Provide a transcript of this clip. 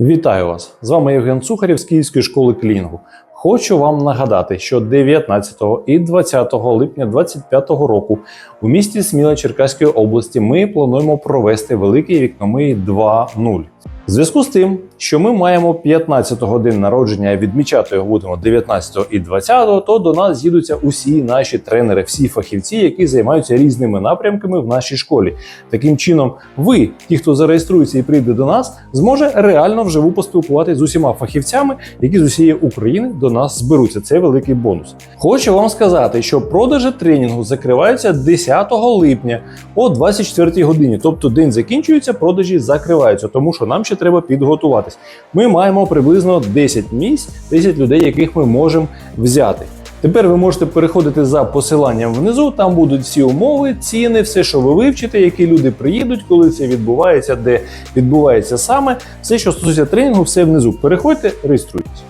Вітаю вас! З вами Євген Цухарів з Київської школи клінгу. Хочу вам нагадати, що 19 і 20 липня 2025 року у місті Сміла Черкаської області ми плануємо провести великий вікномий 2.0. В зв'язку з тим, що ми маємо 15 годин народження, відмічати його будемо 19 і 20, то до нас з'їдуться усі наші тренери, всі фахівці, які займаються різними напрямками в нашій школі. Таким чином, ви, ті, хто зареєструється і прийде до нас, зможе реально вживу поспілкуватися з усіма фахівцями, які з усієї України до нас зберуться. Це великий бонус. Хочу вам сказати, що продажі тренінгу закриваються 10 липня о 24 годині. Тобто день закінчується, продажі закриваються, тому що нам ще треба підготуватись. Ми маємо приблизно 10 місць, 10 людей, яких ми можемо взяти. Тепер ви можете переходити за посиланням внизу. Там будуть всі умови, ціни, все, що ви вивчите, які люди приїдуть, коли це відбувається, де відбувається саме. Все, що стосується тренінгу, все внизу. Переходьте, реєструйтесь.